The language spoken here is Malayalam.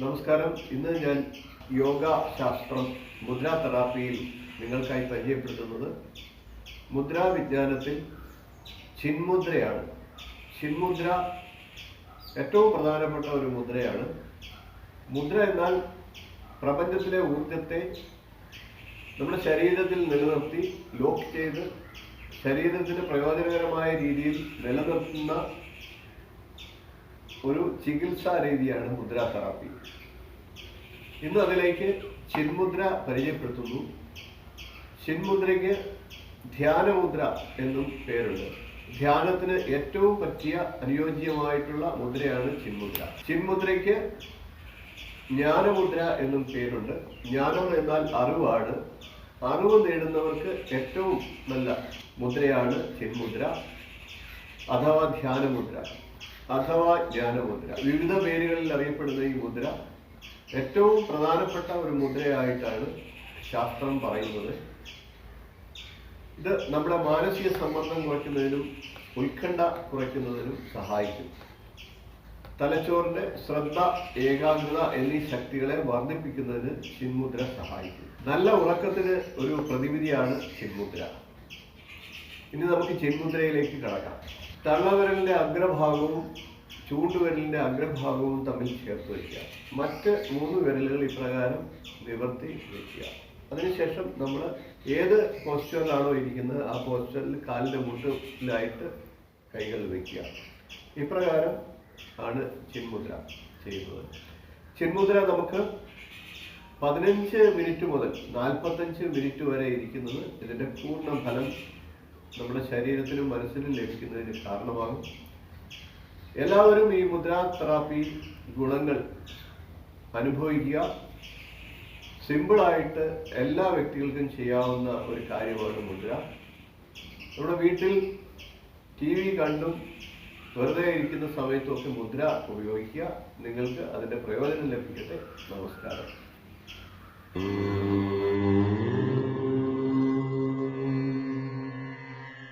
നമസ്കാരം. ഇന്ന് ഞാൻ യോഗ ശാസ്ത്രം മുദ്രാ തെറാപ്പിയിൽ നിങ്ങൾക്കായി പരിചയപ്പെടുത്തുന്നത് മുദ്രാ വിജ്ഞാനത്തിൽ ചിന്മുദ്രയാണ്. ചിന്മുദ്ര ഏറ്റവും പ്രധാനപ്പെട്ട ഒരു മുദ്രയാണ്. മുദ്ര എന്നാൽ പ്രപഞ്ചത്തിലെ ഊർജത്തെ നമ്മുടെ ശരീരത്തിൽ നിലനിർത്തി ലോക്ക് ചെയ്ത് ശരീരത്തിന് പ്രയോജനകരമായ രീതിയിൽ നിലനിർത്തുന്ന ഒരു ചികിത്സാ രീതിയാണ് മുദ്രാ തെറാപ്പി. ഇന്ന് അതിലേക്ക് ചിന്മുദ്ര പരിചയപ്പെടുത്തുന്നു. ചിന്മുദ്രയ്ക്ക് ധ്യാനമുദ്ര എന്നും പേരുണ്ട്. ധ്യാനത്തിന് ഏറ്റവും പറ്റിയ അനുയോജ്യമായിട്ടുള്ള മുദ്രയാണ് ചിന്മുദ്ര. ചിന്മുദ്രയ്ക്ക് ജ്ഞാനമുദ്ര എന്നും പേരുണ്ട്. ജ്ഞാനം എന്നാൽ അറിവാണ്. അറിവ് നേടുന്നവർക്ക് ഏറ്റവും നല്ല മുദ്രയാണ് ചിന്മുദ്ര അഥവാ ധ്യാനമുദ്ര അഥവാ ജ്ഞാനമുദ്ര. വിവിധ പേരുകളിൽ അറിയപ്പെടുന്ന ഈ മുദ്ര ഏറ്റവും പ്രധാനപ്പെട്ട ഒരു മുദ്രയായിട്ടാണ് ശാസ്ത്രം പറയുന്നത്. ഇത് നമ്മുടെ മാനസിക സമ്മർദ്ദം കുറയ്ക്കുന്നതിനും ഉത്കണ്ഠ കുറയ്ക്കുന്നതിനും സഹായിക്കും. തലച്ചോറിന്റെ ശ്രദ്ധ ഏകാഗ്രത എന്നീ ശക്തികളെ വർദ്ധിപ്പിക്കുന്നതിന് ചിന്മുദ്ര സഹായിക്കും. നല്ല ഉറക്കത്തിന് ഒരു പ്രതിവിധിയാണ് ചിന്മുദ്ര. ഇനി നമുക്ക് ചിന്മുദ്രയിലേക്ക് കടക്കാം. തള്ളവിരലിന്റെ അഗ്രഭാഗവും ചൂണ്ടുവിരലിന്റെ അഗ്രഭാഗവും തമ്മിൽ ചേർത്ത് വയ്ക്കുക. മറ്റ് മൂന്ന് വിരലുകൾ ഇപ്രകാരം നിവർത്തി വയ്ക്കുക. അതിനുശേഷം നമ്മൾ ഏത് പോസ്റ്ററിലാണോ ഇരിക്കുന്നത് ആ പോസ്റ്ററിൽ കാലിന്റെ മുട്ടിലായിട്ട് കൈകൾ വയ്ക്കുക. ഇപ്രകാരം ആണ് ചിന്മുദ്ര ചെയ്യുന്നത്. ചിന്മുദ്ര നമുക്ക് പതിനഞ്ച് മിനിറ്റ് മുതൽ നാൽപ്പത്തഞ്ച് മിനിറ്റ് വരെ ഇരിക്കുന്നത് ഇതിന്റെ പൂർണ ഫലം നമ്മുടെ ശരീരത്തിനും മനസ്സിനും ലഭിക്കുന്നതിന് കാരണമാകും. എല്ലാവരും ഈ മുദ്രാ തെറാപ്പി ഗുണങ്ങൾ അനുഭവിക്കുക. സിമ്പിളായിട്ട് എല്ലാ വ്യക്തികൾക്കും ചെയ്യാവുന്ന ഒരു കാര്യമാണ് മുദ്ര. നമ്മുടെ വീട്ടിൽ ടി വി കണ്ടും വെറുതെ ഇരിക്കുന്ന സമയത്തൊക്കെ മുദ്ര ഉപയോഗിക്കുക. നിങ്ങൾക്ക് അതിന്റെ പ്രയോജനം ലഭിക്കട്ടെ. നമസ്കാരം.